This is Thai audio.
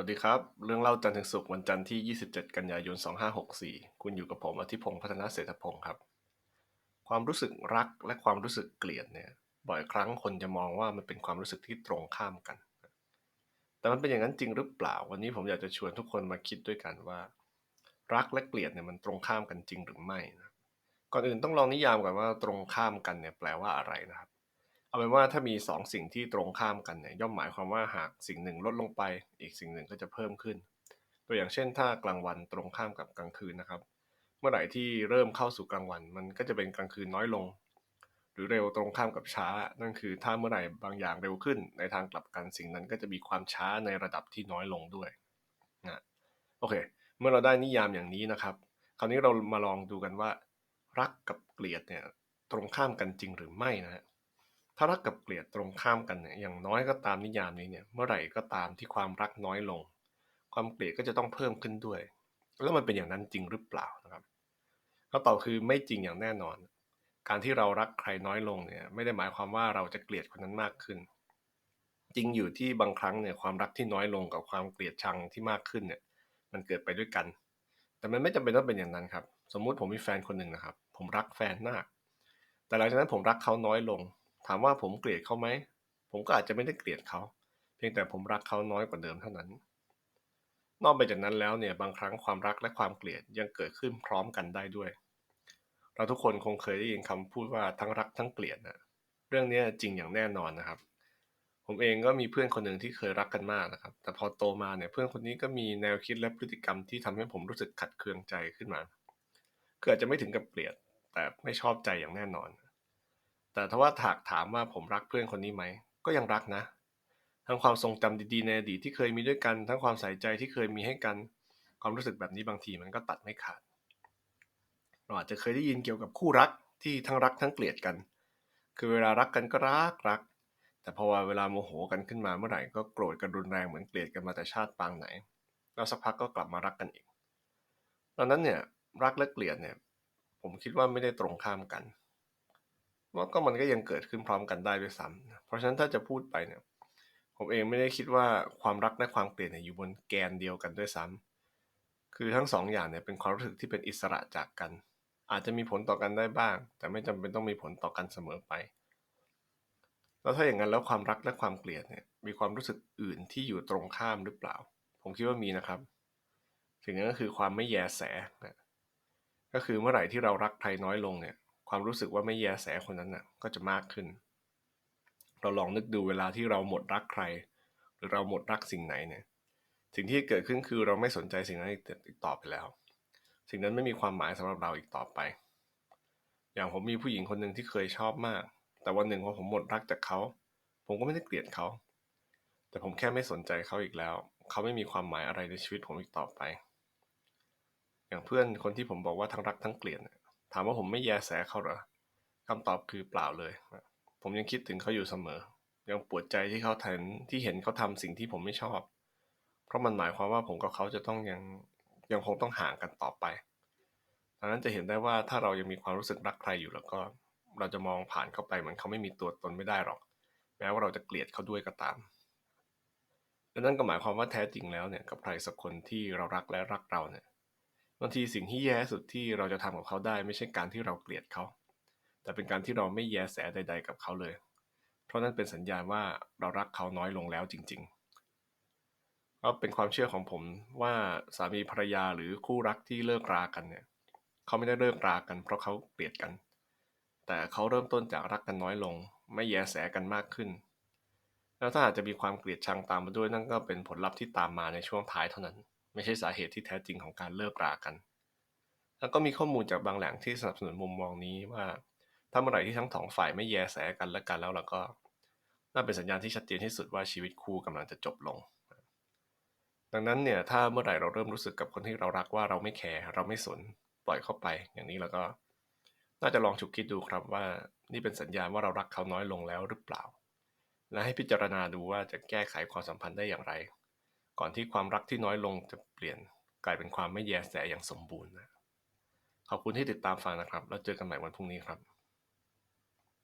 วัสดีครับ เรื่องเล่าจันทร์ถึงศุกร์วันจันทร์ที่ 27 กันยายน 2564 คุณอยู่กับผมอธิพงศ์พัฒนาเศรษฐพงศ์ครับ ความรู้สึกรักและความรู้สึกเกลียดเนี่ยบ่อยครั้งคนจะมองว่ามันเป็นความรู้สึกที่ตรงข้ามกัน แต่มันเป็นอย่างนั้นจริงหรือเปล่า วันนี้ผมอยากจะชวนทุกคนมาคิดด้วยกันว่า รักและเกลียดเนี่ยมันตรงข้ามกันจริงหรือไม่นะก่อนอื่นต้องลองนิยามก่อนว่าตรงข้ามกันเนี่ยแปลว่าอะไรนะครับ เอาเป็นว่าถ้ามีสองสิ่งที่ตรงข้ามกันเนี่ยย่อมหมายความว่าหากสิ่งหนึ่งลดลงไป อีกสิ่งหนึ่งก็จะเพิ่มขึ้น ตัวอย่างเช่น ถ้ากลางวันตรงข้ามกับกลางคืนนะครับ เมื่อไหร่ที่เริ่มเข้าสู่กลางวัน มันก็จะเป็นกลางคืนน้อยลง หรือเร็วตรงข้ามกับช้า นั่นคือถ้าเมื่อไหร่บางอย่างเร็วขึ้น ในทางกลับกันสิ่งนั้นก็จะมีความช้าในระดับที่น้อยลงด้วยนะโอเค เมื่อเราได้นิยามอย่างนี้นะครับ คราวนี้เรามาลองดูกันว่า รักกับเกลียดเนี่ยตรงข้ามกันจริงหรือไม่นะฮะ ถ้ารักกับเกลียดตรงข้ามกันเนี่ยอย่างน้อยก็ตามนิยามนี้เนี่ยเมื่อไหร่ก็ตามที่ความรักน้อยลง ความเกลียดก็จะต้องเพิ่มขึ้นด้วย แล้วมันเป็นอย่างนั้นจริงหรือเปล่านะครับคำตอบคือไม่จริงอย่างแน่นอน การที่เรารักใครน้อยลงเนี่ยไม่ได้หมายความว่าเราจะเกลียดคนนั้นมากขึ้น จริงอยู่ที่บางครั้งเนี่ยความรักที่น้อยลงกับความเกลียดชังที่มากขึ้นเนี่ยมันเกิดไปด้วยกัน แต่มันไม่จำเป็นต้องเป็นอย่างนั้นครับ สมมุติผมมีแฟนคนหนึ่งนะครับ ผมรักแฟนมาก แต่หลังจากนั้นผมรักเขาน้อยลง ถามว่าผมเกลียดเขาไหม ผมก็อาจจะไม่ได้เกลียดเขา เพียงแต่ผมรักเขาน้อยกว่าเดิมเท่านั้น นอกไปจากนั้นแล้วเนี่ยบางครั้งความรักและความเกลียดยังเกิดขึ้นพร้อมกันได้ด้วย เราทุกคนคงเคยได้ยินคำพูดว่าทั้งรักทั้งเกลียดนะเรื่องนี้จริงอย่างแน่นอนนะครับ ผมเองก็มีเพื่อนคนหนึ่งที่เคยรักกันมากนะครับ แต่พอโตมาเนี่ยเพื่อนคนนี้ก็มีแนวคิดและพฤติกรรมที่ทำให้ผมรู้สึกขัดเคืองใจขึ้นมาคืออาจจะไม่ถึงกับเกลียด แต่ไม่ชอบใจอย่างแน่นอน แต่ถ้าว่าถากถามว่าผมรักเพื่อนคนนี้ไหม ก็ยังรักนะ ทั้งความทรงจำดีๆในอดีตที่เคยมีด้วยกัน ทั้งความใส่ใจที่เคยมีให้กัน ความรู้สึกแบบนี้บางทีมันก็ตัดไม่ขาด เราอาจจะเคยได้ยินเกี่ยวกับคู่รักที่ทั้งรักทั้งเกลียดกัน คือเวลารักกันก็รักรัก แต่พอเวลาโมโหกันขึ้นมาเมื่อไหร่ก็โกรธกันรุนแรงเหมือนเกลียดกันมาแต่ชาติปางไหน แล้วสักพักก็กลับมารักกันอีกดังนั้นเนี่ยรักและเกลียดเนี่ย ผมคิดว่าไม่ได้ตรงข้ามกัน ว่าก็มันก็ยังเกิดขึ้นพร้อมกันได้ด้วยซ้ำเพราะฉะนั้นถ้าจะพูดไปเนี่ย ผมเองไม่ได้คิดว่าความรักและความเกลียดเนี่ยอยู่บนแกนเดียวกันด้วยซ้ำคือทั้งสองอย่างเนี่ยเป็นความรู้สึกที่เป็นอิสระจากกัน อาจจะมีผลต่อกันได้บ้าง แต่ไม่จำเป็นต้องมีผลต่อกันเสมอไป แล้วถ้าอย่างนั้นแล้วความรักและความเกลียดเนี่ย มีความรู้สึกอื่นที่อยู่ตรงข้ามหรือเปล่า ผมคิดว่ามีนะครับสิ่งนั้นก็คือความไม่แยแสนะก็คือเมื่อไหร่ที่เรารักใครน้อยลงเนี่ย ความรู้สึกว่าไม่แยแสคนนั้นน่ะก็จะมากขึ้น เราลองนึกดูเวลาที่เราหมดรักใคร หรือเราหมดรักสิ่งไหนเนี่ย สิ่งที่เกิดขึ้นคือเราไม่สนใจสิ่งนั้นอีกต่อไปแล้ว สิ่งนั้นไม่มีความหมายสำหรับเราอีกต่อไป อย่างผมมีผู้หญิงคนหนึ่งที่เคยชอบมาก แต่วันหนึ่งพอผมหมดรักจากเขา ผมก็ไม่ได้เกลียดเขา แต่ผมแค่ไม่สนใจเขาอีกแล้ว เขาไม่มีความหมายอะไรในชีวิตผมอีกต่อไป อย่างเพื่อนคนที่ผมบอกว่าทั้งรักทั้งเกลียดเถามว่าผมไม่แยแสเขาเหรอคำตอบคือเปล่าเลย ผมยังคิดถึงเขาอยู่เสมอ ยังปวดใจที่เขาเห็นที่เห็นเขาทำสิ่งที่ผมไม่ชอบ เพราะมันหมายความว่าผมกับเขาจะต้องยังยังคงต้องห่างกันต่อไปดังนั้นจะเห็นได้ว่าถ้าเรายังมีความรู้สึกรักใครอยู่แล้วก็ เราจะมองผ่านเข้าไปเหมือนเขาไม่มีตัวตนไม่ได้หรอก แม้ว่าเราจะเกลียดเขาด้วยก็ตามดังนั้นก็หมายความว่าแท้จริงแล้วเนี่ยกับใครสักคนที่เรารักและรักเราเนี่ย บางทีสิ่งที่แย่สุดที่เราจะทำกับเขาได้ ไม่ใช่การที่เราเกลียดเขา แต่เป็นการที่เราไม่แยแสใด ๆ กับเขาเลย เพราะนั่นเป็นสัญญาณว่าเรารักเขาน้อยลงแล้วจริง ๆ ก็เป็นความเชื่อของผมว่าสามีภรรยาหรือคู่รักที่เลิกรากันเนี่ยเขาไม่ได้เลิกรากัน เพราะเขาเกลียดกัน แต่เขาเริ่มต้นจากรักกันน้อยลง ไม่แยแสกันมากขึ้น แล้วถ้าอาจจะมีความเกลียดชังตามมาด้วยนั่นก็เป็นผลลัพธ์ที่ตามมาในช่วงท้ายเท่านั้น ไม่ใช่สาเหตุที่แท้จริงของการเลิกรากัน แล้วก็มีข้อมูลจากบางแหล่งที่สนับสนุนมุมมองนี้ว่าถ้าเมื่อไหร่ที่ทั้งสองฝ่ายไม่แยแสกันและกันแล้วเราก็น่าเป็นสัญญาณที่ชัดเจนที่สุดว่าชีวิตคู่กำลังจะจบลง ดังนั้นเนี่ยถ้าเมื่อไหร่เราเริ่มรู้สึกกับคนที่เรารักว่าเราไม่แคร์เราไม่สนปล่อยเข้าไป อย่างนี้แล้วก็น่าจะลองฉุกคิดดูครับว่านี่เป็นสัญญาณว่าเรารักเขาน้อยลงแล้วหรือเปล่า และให้พิจารณาดูว่าจะแก้ไขความสัมพันธ์ได้อย่างไร ก่อนที่ความรักที่น้อยลงจะเปลี่ยนกลายเป็นความไม่แยแสอย่างสมบูรณ์นะขอบคุณที่ติดตามฟังนะครับ แล้วเจอกันใหม่วันพรุ่งนี้ครับ